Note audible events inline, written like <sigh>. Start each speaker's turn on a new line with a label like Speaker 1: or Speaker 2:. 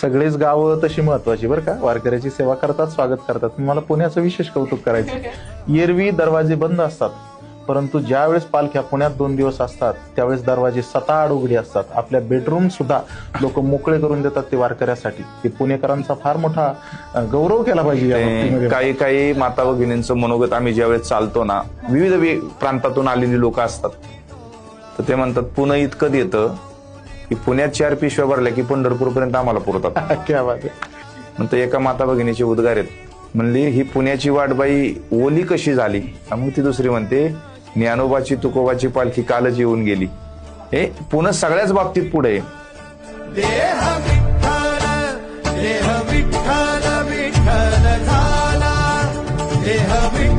Speaker 1: सगळेच गावं तशी महत्वाची बरं का? वारकऱ्याची सेवा करतात स्वागत करतात. मला पुण्याचं विशेष कौतुक करायचं <laughs> एरवी दरवाजे बंद असतात परंतु ज्या वेळेस पालख्या पुण्यात दोन दिवस असतात त्यावेळेस दरवाजे सताड उघडी असतात. आपल्या बेडरूम सुद्धा लोक मोकळे करून देतात ते वारकऱ्यासाठी. हे पुणेकरांचा फार मोठा गौरव केला पाहिजे
Speaker 2: ते. काही काही माता भगिनींचं मनोगत आम्ही ज्यावेळेस चालतो ना विविध प्रांतातून आलेली लोक असतात. तर ते म्हणतात पुणे इतकं येतं की पुण्यात चार पिशव्या भरल्या की पंढरपूरपर्यंत आम्हाला पुरतात. <laughs>
Speaker 1: क्या बात आहे.
Speaker 2: एका माता भगिनीचे उद्गार आहेत. म्हणली ही पुण्याची वाटबाई ओली कशी झाली? मग ती दुसरी म्हणते ज्ञानोबाची तुकोबाची पालखी कालच येऊन गेली. हे पुणे सगळ्याच बाबतीत पुढे देह विठ्ठल विठ्ठल झाला.
Speaker 3: देह